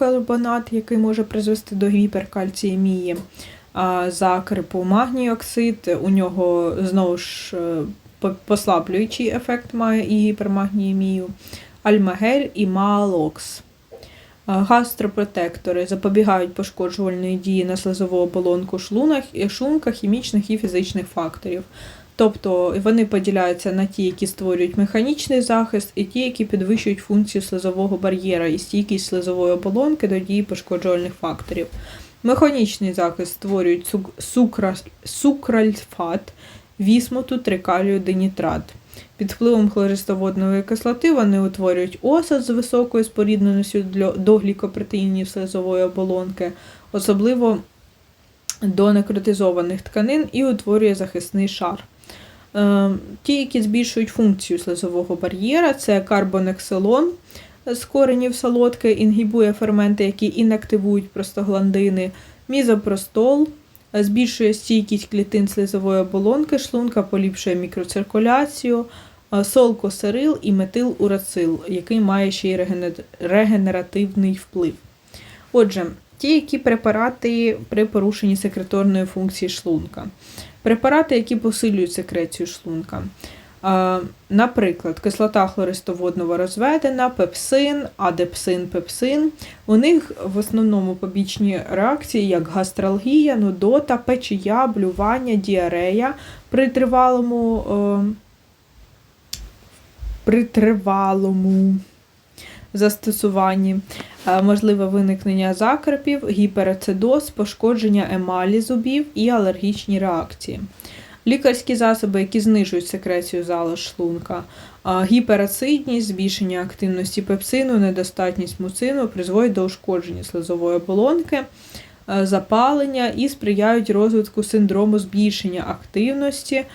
бікарбонат, який може призвести до гіперкальціємії. Закрипу магній оксид, у нього знову ж е, послаблюючий ефект має і гіпермагніємію, альмагель і маалокс. Гастропротектори запобігають пошкоджувальної дії на слизову оболонку шлунах, шлунка хімічних і фізичних факторів. Тобто вони поділяються на ті, які створюють механічний захист, і ті, які підвищують функцію слизового бар'єра і стійкість слизової оболонки до дії пошкоджувальних факторів. Механічний захист створюють сукральфат, вісмуту, трикалію, динітрат. Під впливом хлористоводної кислоти вони утворюють осад з високою спорідненістю до глікопротеїнів слизової оболонки, особливо до некротизованих тканин і утворює захисний шар. Е, Ті, які збільшують функцію слизового бар'єра, це карбонексилон з коренів солодки, інгібує ферменти, які інактивують простагландини, мізопростол, збільшує стійкість клітин слизової оболонки, шлунка, поліпшує мікроциркуляцію, е, солкосерил і метилурацил, який має ще й регенеративний вплив. Отже, ті, які препарати при порушенні секреторної функції шлунка. Препарати, які посилюють секрецію шлунка. Наприклад, кислота хлористоводного розведена, пепсин, адепсин, пепсин. У них в основному побічні реакції, як гастралгія, нудота, печія, блювання, діарея при тривалому, е, при тривалому застосуванні, е, можливе виникнення закрепів, гіперацидоз, пошкодження емалі зубів і алергічні реакції. Лікарські засоби, які знижують секрецію залоз шлунка, гіперацидність, збільшення активності пепсину, недостатність муцину призводять до ушкодження слизової оболонки, е, запалення і сприяють розвитку синдрому збільшення активності е,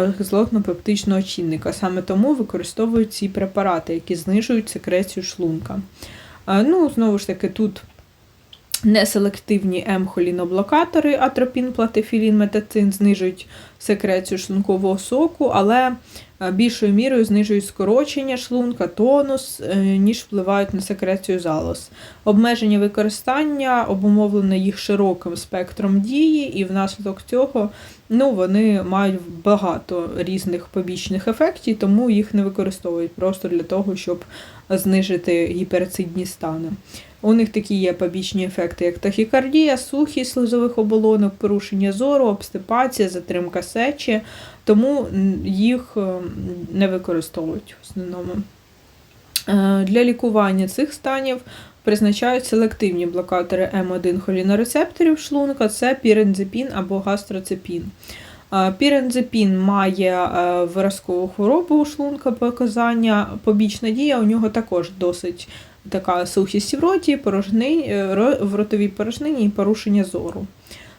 кислотно-пептичного чинника. Саме тому використовують ці препарати, які знижують секрецію шлунка. Ну, знову ж таки, тут неселективні М-холіноблокатори, атропін, платифілін, метацин знижують секрецію шлункового соку, але е, більшою мірою знижують скорочення шлунка, тонус, е, ніж впливають на секрецію залоз. Обмеження використання обумовлене їх широким спектром дії, і внаслідок цього ну, вони мають багато різних побічних ефектів, тому їх не використовують просто для того, щоб знижити гіперцидні стани. У них такі є побічні ефекти, як тахікардія, сухість слизових оболонок, порушення зору, обстипація, затримка сечі, тому їх е, не використовують в основному. Е, Для лікування цих станів призначають селективні блокатори М1 холінорецепторів шлунка, це пірензепін або гастроцепін. Е, Пірензепін має е, виразкову хворобу у шлунка показання, побічна дія у нього також досить така сухість в роті, порожни, е, в ротовій порожнині і порушення зору.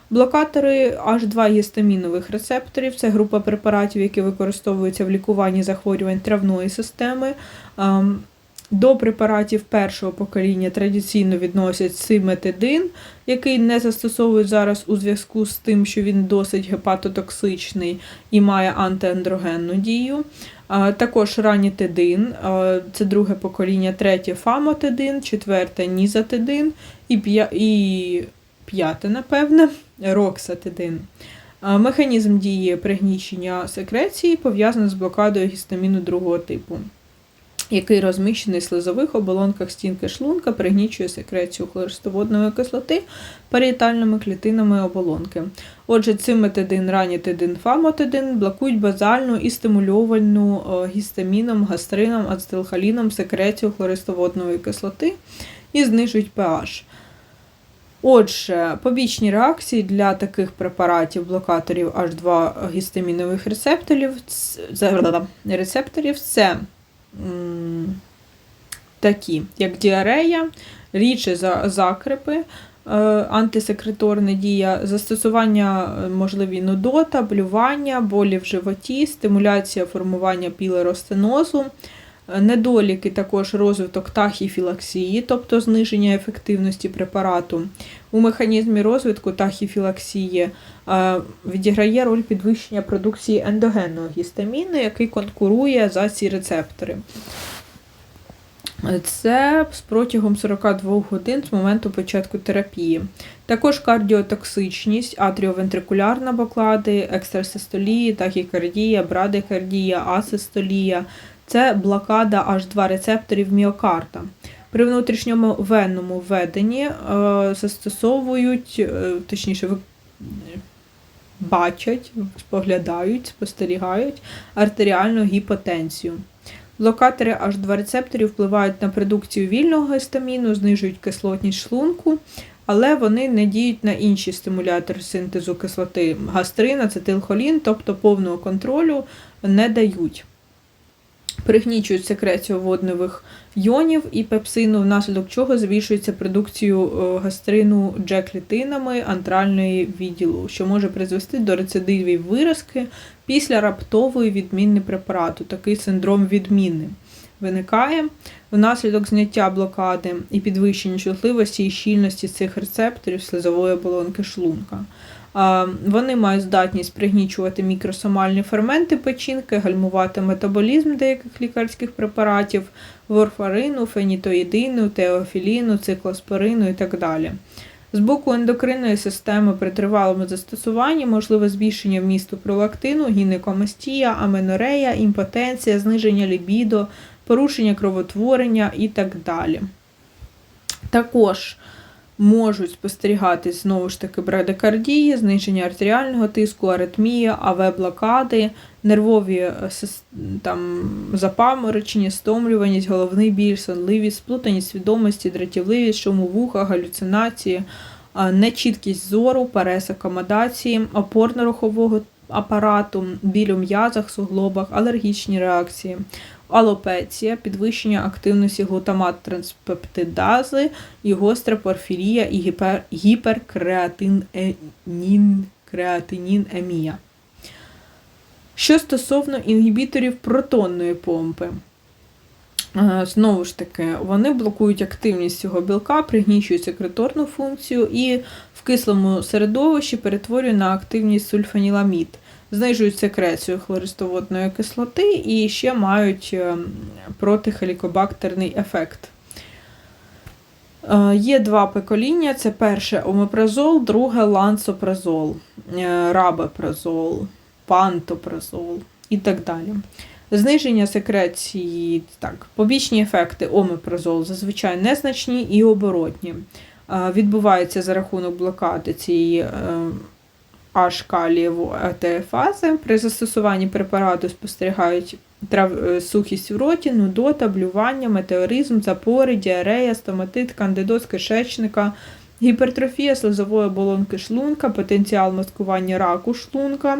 Блокатори H2 гістамінових рецепторів це група препаратів, які використовуються в лікуванні захворювань травної системи. До препаратів першого покоління традиційно відносять симетидин, який не застосовують зараз у зв'язку з тим, що він досить гепатотоксичний і має антиандрогенну дію. Також ранітидин, це друге покоління, третє фамотидин, четверте нізатидин і п'яте, напевне, роксатидин. Механізм дії пригнічення секреції пов'язаний з блокадою гістаміну другого типу, який розміщений в слизових оболонках стінки шлунка, пригнічує секрецію хлористоводної кислоти паріетальними клітинами оболонки. Отже, циметидин, ранітидин, фамотидин блокують базальну і стимульовану е, гістаміном, гастрином, ацетилхоліном секрецію хлористоводної кислоти і знижують pH. Отже, побічні реакції для таких препаратів блокаторів H2 гістамінових рецепторів, рецепторів це такі, як діарея, за- закрепи, е, антисекреторна дія, застосування е, можливі нудота, блювання, болі в животі, стимуляція формування пілеростенозу, недоліки також розвиток тахіфілаксії, тобто зниження ефективності препарату. У механізмі розвитку тахіфілаксії е, відіграє роль підвищення продукції ендогенного гістаміну, який конкурує за ці рецептори. Це з протягом 42 годин з моменту початку терапії. Також кардіотоксичність, атріовентрикулярна блокади, екстрасистолії, тахікардія, брадикардія, асистолія. Це блокада H2 рецепторів міокарда. При внутрішньому венному введенні е, застосовують, е, точніше, бачать, споглядають, спостерігають артеріальну гіпотензію. Блокатори H2 рецепторів впливають на продукцію вільного гістаміну, знижують кислотність шлунку, але вони не діють на інші стимулятори синтезу кислоти гастрин, ацетилхолін, тобто повного контролю не дають. Пригнічують секрецію водневих йонів і пепсину, внаслідок чого збільшується продукцію е, гастрину джеклітинами антральної відділу, що може призвести до рецидивів виразки після раптової відміни препарату. Такий синдром відміни виникає внаслідок зняття блокади і підвищення чутливості і щільності цих рецепторів слизової оболонки шлунка. Вони мають здатність пригнічувати мікросомальні ферменти печінки, гальмувати метаболізм деяких лікарських препаратів, ворфарину, фенітоїдину, теофіліну, циклоспорину і так далі. З боку ендокринної системи при тривалому застосуванні можливе збільшення вмісту пролактину, гінекомастія, аменорея, імпотенція, зниження лібідо, порушення кровотворення і так далі. Також можуть спостерігатись знову ж таки брадикардії, зниження артеріального тиску, аритмія, АВ-блокади, нервові е, там, запаморочення, стомлюваність, головний біль, сонливість, сплутаність свідомості, дратівливість, шуму вуха, галюцинації, нечіткість зору, перес акомодації, опорно-рухового апарату, біль у м'язах, суглобах, алергічні реакції, алопеція, підвищення активності глутамат транспептидази і гостра порфірія і гіпер, гіперкреатинін, креатинінемія. Що стосовно інгібіторів протонної помпи, Е, Знову ж таки, вони блокують активність цього білка, пригнічують секреторну функцію і в кислому середовищі перетворюють на активність сульфаніламід, знижують секрецію хлористоводної кислоти і ще мають е, протихелікобактерний ефект. Е, Є два покоління: це перше омепразол, друге лансопразол, е, рабепразол, пантопразол і так далі. Зниження секреції, так, побічні ефекти омепразол зазвичай незначні і оборотні. Відбуваються за рахунок блокади цієї аж калієвої АТФази. При застосуванні препарату спостерігають е, сухість в роті, нудота, блювання, метеоризм, запори, діарея, стоматит, кандидоз кишечника, гіпертрофія слизової оболонки шлунка, потенціал маскування раку шлунка.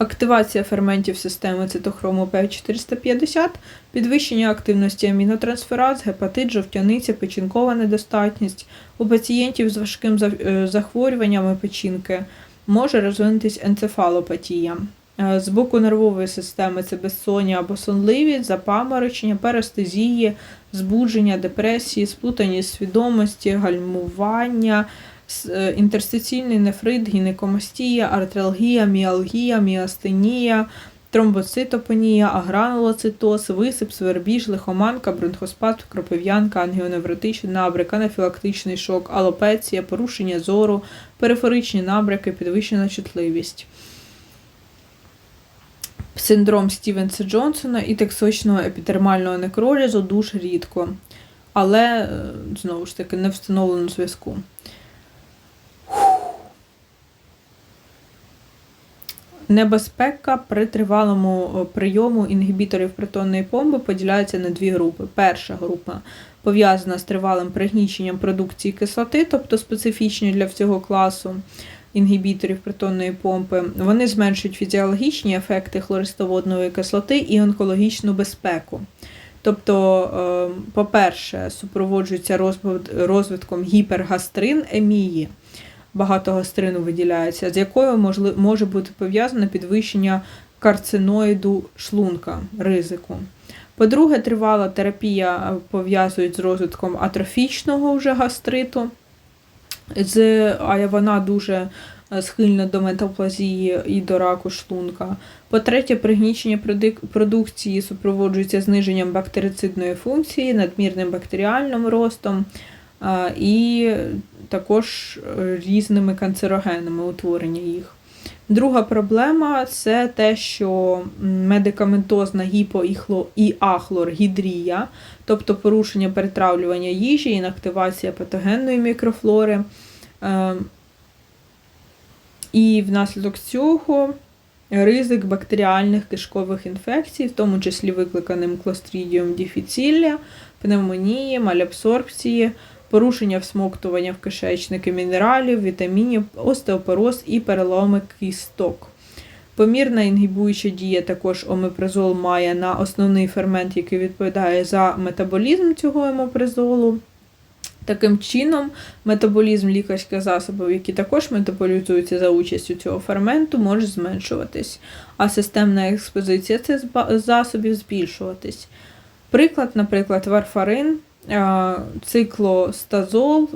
Активація ферментів системи цитохрому П450, підвищення активності амінотрансфераз, гепатит, жовтяниця, печінкова недостатність. У пацієнтів з важким е, захворюваннями печінки може розвинутись енцефалопатія. Е, З боку нервової системи це безсоння або сонливість, запаморочення, перестезії, збудження, депресії, сплутаність свідомості, гальмування, інтерстиційний нефрит, гінекомастія, артралгія, міалгія, міастенія, тромбоцитопенія, агранулоцитоз, висип, свербіж, лихоманка, бронхоспазм, кропив'янка, ангіоневротичний набряк, анафілактичний шок, алопеція, порушення зору, периферичні набряки, підвищена чутливість. Синдром Стівенса Джонсона і токсичного епідермального некролізу дуже рідко, але е, знову ж таки не встановлено зв'язку. Небезпека при тривалому е, прийому інгібіторів протонної помпи поділяється на дві групи. Перша група пов'язана з тривалим пригніченням продукції кислоти, тобто специфічні для всього класу інгібіторів протонної помпи. Вони зменшують фізіологічні ефекти хлористоводної кислоти і онкологічну безпеку. Тобто, е, по-перше, супроводжується розвитком гіпергастринемії, багато гастрину виділяється, з якою може бути пов'язане підвищення карциноїду шлунка, ризику. По-друге, тривала терапія е, пов'язують з розвитком атрофічного вже гастриту, а вона дуже е, схильно до метаплазії і до раку шлунка. По-третє, пригнічення продукції супроводжується зниженням бактерицидної функції, надмірним бактеріальним ростом е, і також е, різними канцерогенами утворення їх. Друга проблема це те, що медикаментозна гіпо- і хло- і ахлоргідрія, тобто порушення перетравлювання їжі, інактивація патогенної мікрофлори. Е, І внаслідок цього ризик бактеріальних кишкових інфекцій, в тому числі викликаним клострідіум діфіцілля, пневмонії, малябсорбції, порушення всмоктування в кишечники мінералів, вітамінів, остеопороз і переломи кісток. Помірна інгібуюча дія також омепразол має на основний фермент, який відповідає за метаболізм цього омепразолу. Таким чином, метаболізм лікарських засобів, які також метаболізуються за участю цього ферменту, може зменшуватись, а системна експозиція цих засобів збільшуватись. Приклад, наприклад, варфарин, циклостазол,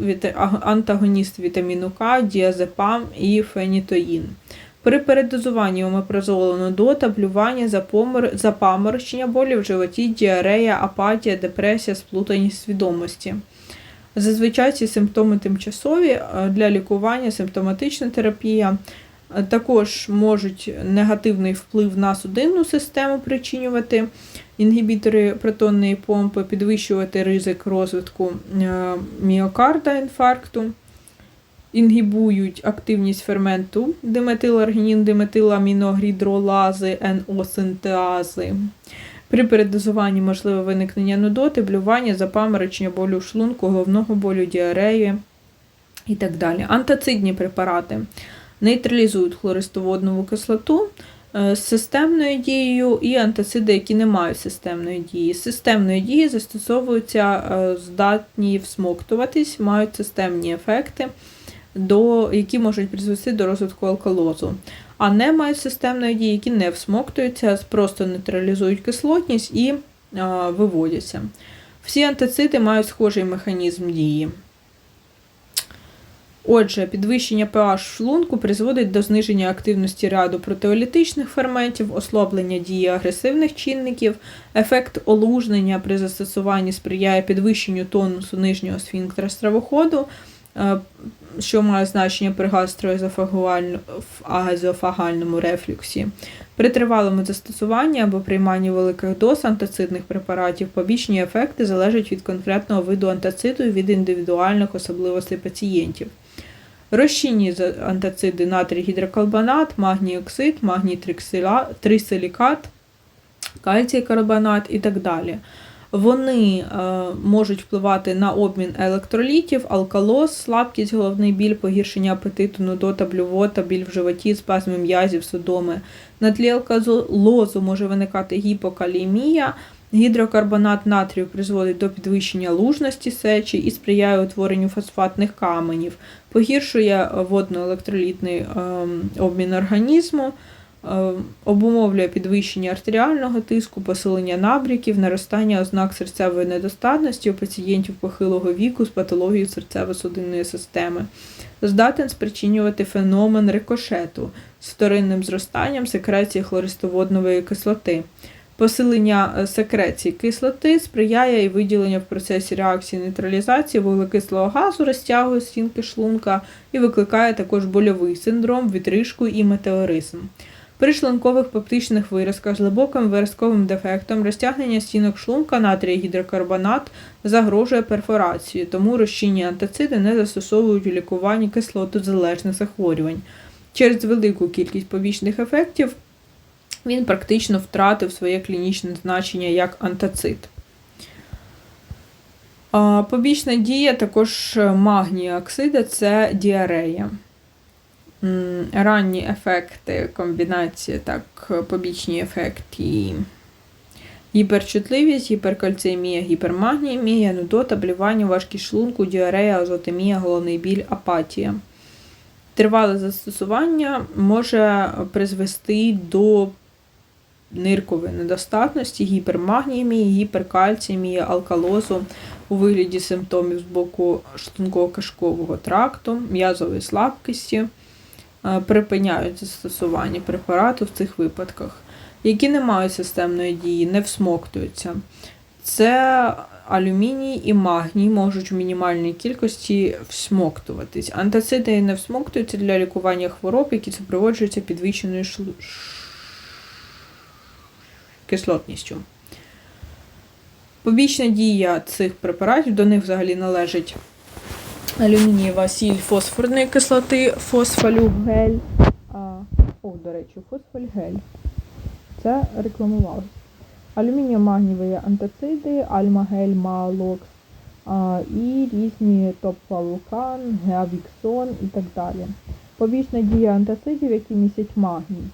антагоніст вітаміну К, діазепам і фенітоїн. При передозуванні омепразолу нудота, блювання, запомор- запаморочення, болі в животі, діарея, апатія, депресія, сплутаність свідомості. Зазвичай ці симптоми тимчасові е, для лікування, симптоматична терапія. Також можуть негативний вплив на судинну систему причинювати інгібітори протонної помпи, підвищувати ризик розвитку е, міокарда інфаркту, інгібують активність ферменту диметиларгінін, НО-синтеази. При передозуванні можливе виникнення нудоти, блювання, запаморочення, болю шлунку, головного болю, діареї і так далі. Антацидні препарати нейтралізують хлористоводнову кислоту е, з системною дією і антациди, які не мають системної дії. Системної дії застосовуються е, здатні всмоктуватись, мають системні ефекти, до, які можуть призвести до розвитку алкалозу а не мають системної дії, які не всмоктуються, просто нейтралізують кислотність і а, виводяться. Всі антициди мають схожий механізм дії. Отже, підвищення pH в шлунку призводить до зниження активності ряду протеолітичних ферментів, ослаблення дії агресивних чинників, ефект олужнення при застосуванні сприяє підвищенню тонусу нижнього сфінктера стравоходу, е, що має значення при гастроезофагальному рефлюксі. При тривалому застосуванні або прийманні великих доз антацидних препаратів побічні ефекти залежать від конкретного виду антациду і від індивідуальних особливостей пацієнтів. Розчинні антациди натрій гідрокарбонат, магній оксид, магній трисилікат, кальцій карбонат і так далі. Вони е, можуть впливати на обмін електролітів, алкалоз, слабкість, головний біль, погіршення апетиту, нудота, блювота, біль в животі, спазми м'язів, судоми. На тлі алкалозу може виникати гіпокалімія. Гідрокарбонат натрію призводить до підвищення лужності сечі і сприяє утворенню фосфатних каменів, погіршує водно-електролітний ем, обмін організму, е, обумовлює підвищення артеріального тиску, посилення набряків, наростання ознак серцевої недостатності у пацієнтів похилого віку з патологією серцево-судинної системи. Здатен спричинювати феномен рикошету з вторинним зростанням секреції хлористоводнової кислоти. Посилення е, секреції кислоти сприяє і виділенню в процесі реакції нейтралізації вуглекислого газу, розтягує стінки шлунка і викликає також больовий синдром, відрижку і метеоризм. При шлункових пептичних виразках з глибоким виразковим дефектом розтягнення стінок шлунка натрій гідрокарбонат загрожує перфорацією, тому розчинні антациди не застосовують у лікуванні кислотозалежних захворювань. Через велику кількість побічних ефектів він практично втратив своє клінічне значення як антацид. А, Побічна дія також магнія оксида це діарея. Ранні ефекти, комбінації, так, побічні ефекти. Гіперчутливість, гіперкальцемія, гіпермагніємія, нудота, блювання, важкість шлунку, діарея, азотемія, головний біль, апатія. Тривале застосування може призвести до ниркової недостатності, гіпермагніємії, гіперкальціємії, алкалозу у вигляді симптомів з боку шлунково-кишкового тракту, м'язової слабкості, е, припиняють застосування препарату в цих випадках, які не мають системної дії, не всмоктуються. Це алюміній і магній можуть в мінімальній кількості всмоктуватись. Антациди не всмоктуються для лікування хвороб, які супроводжуються підвищеною шлу- кислотністю. Побічна дія цих препаратів до них взагалі належить алюмінієва сіль фосфорної кислоти, фосфолюгель. О, до речі, фосфольгель. Це рекламувалось. Алюмінієво-магнієві антациди, альмагель, маалокс а, і різні топфалукан, геавіксон і так далі. Побічна дія антацидів, які містять магній.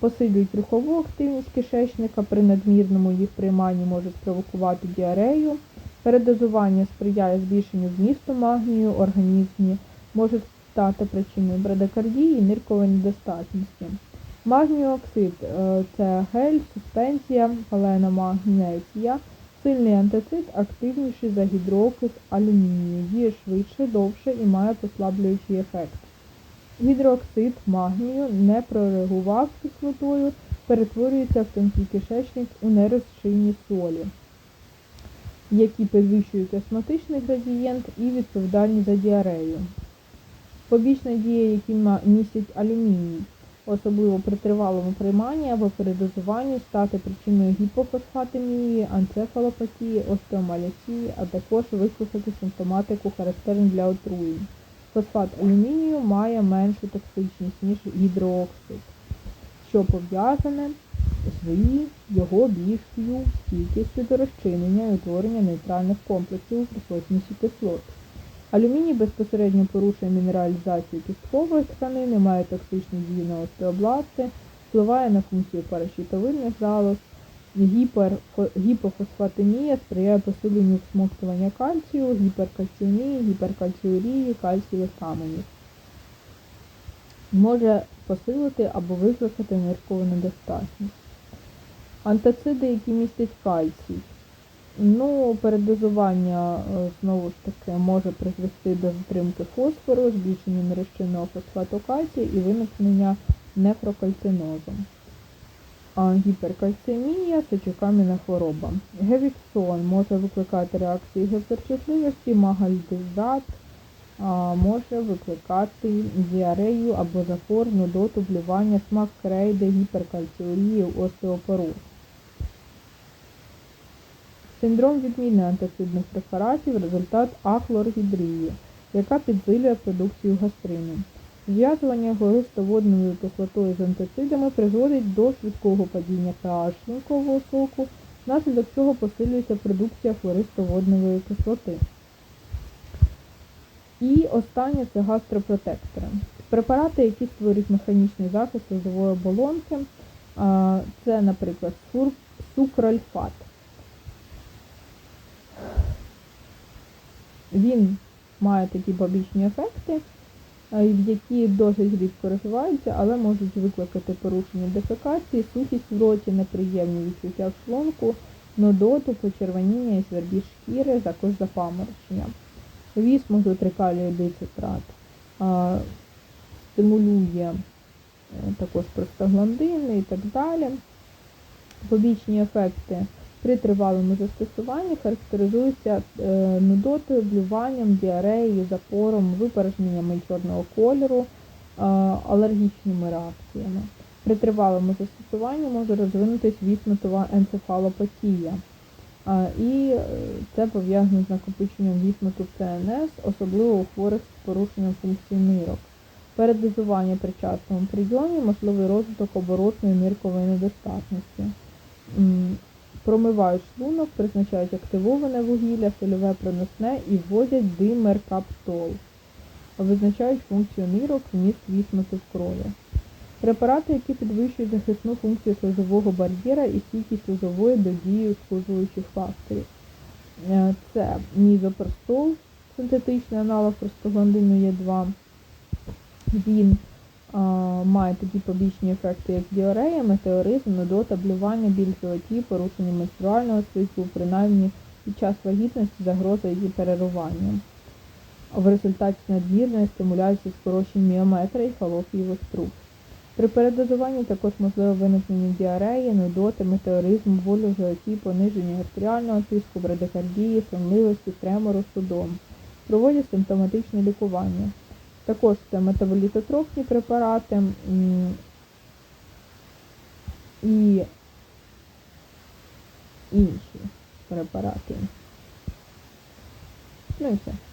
Посилюють рухову активність кишечника, при надмірному їх прийманні може спровокувати діарею. Передозування сприяє збільшенню вмісту магнію в організмі, може стати причиною брадикардії і ниркової недостатності. Магніоксид е, це гель, суспензія, галена магнезія, сильний антацид, активніший за гідрооксид алюмінію, діє швидше, довше і має послаблюючий ефект. Гідрооксид магнію не прореагував з кислотою, перетворюється в тонкий кишечник у нерозчинні солі, які підвищують осмотичний градієнт і відповідальні за діарею. Побічна дія, які містять алюміній, особливо при тривалому прийманні або передозуванні, стати причиною гіпофосфатемії, анцефалопатії, остеомаліції, а також викликати симптоматику характерну для отруєнь. Фосфат алюмінію має меншу токсичність, ніж гідрооксид, що пов'язане з його більшою стійкістю до розчинення і утворення нейтральних комплексів у присутності кислот. Алюміній безпосередньо порушує мінералізацію кісткової тканини, має токсичні дії на впливає на функцію паращитовидних залоз. Гіпофосфатемія сприяє посиленню всмоктування кальцію, гіперкальціемії, гіперкальціурії, кальцієвих каменів. Може посилити або викликати ниркову недостатність. Антациди, які містять кальцій. Ну, передозування е, знову ж таки може призвести до затримки фосфору, збільшення нерозчинного фосфату кальцію і виникнення нефрокальцинозу. Гіперкальцемія сечокам'яна хвороба. Гевіксон може викликати реакції гіперчутливості, магальдизат може викликати діарею або запор, нудоту, блювання, смак крейди, гіперкальціурію, остеопороз. Синдром відміни антацидних препаратів – результат ахлоргідрії, яка підсилює продукцію гастрину. Зв'язування гористоводною кислотою з антацидами призводить до швидкого падіння pH шлункового соку, внаслідок чого посилюється продукція хлористоводневої кислоти. І останнє це гастропротектори. Препарати, які створюють механічний захист слизової оболонки, це, наприклад, сукрольфат. Він має такі побічні ефекти, які досить рідко розвиваються, але можуть викликати порушення дефекації, сухість в роті, неприємні відчуття в шлунку, нудоту, почервоніння і свербіж шкіри, також запаморочення. Вісмозу трикалію дицитрат стимулює е, також простагландини і так далі. Побічні ефекти при тривалому застосуванні характеризуються е, нудотою, блюванням, діареєю, запором, випорожненнями чорного кольору, е, алергічними реакціями. При тривалому застосуванні може розвинутись віснотова енцефалопатія. А, І е, це пов'язано з накопиченням вісмуту ЦНС, особливо у хворих з порушенням функції нирок. Передозування при частому прийомі, можливий розвиток оборотної ниркової недостатності. Промивають шлунок, призначають активоване вугілля, сольове проносне і вводять димеркаптол. Визначають функцію нирок, вміст вісмуту в крові. Препарати, які підвищують захисну функцію слизового бар'єра і стійкість слизової до дії звужуючих факторів. Е, Це мізопростол, синтетичний аналог простагландину Е2. Він має такі побічні ефекти, як діарея, метеоризм, нудота, блювання, біль животі, порушення менструального циклу, принаймні під час вагітності загроза її перерування. в результаті надмірної стимуляції скорочень міометра і фалопієвих труб. При передозуванні також можливе виникнення діареї, нудоти, метеоризму, болю в животі, пониження артеріального тиску, брадикардії, сонливості, тремору, судом. Проводять симптоматичне лікування. Також це метаболітотропні препарати і інші препарати. Ну і все.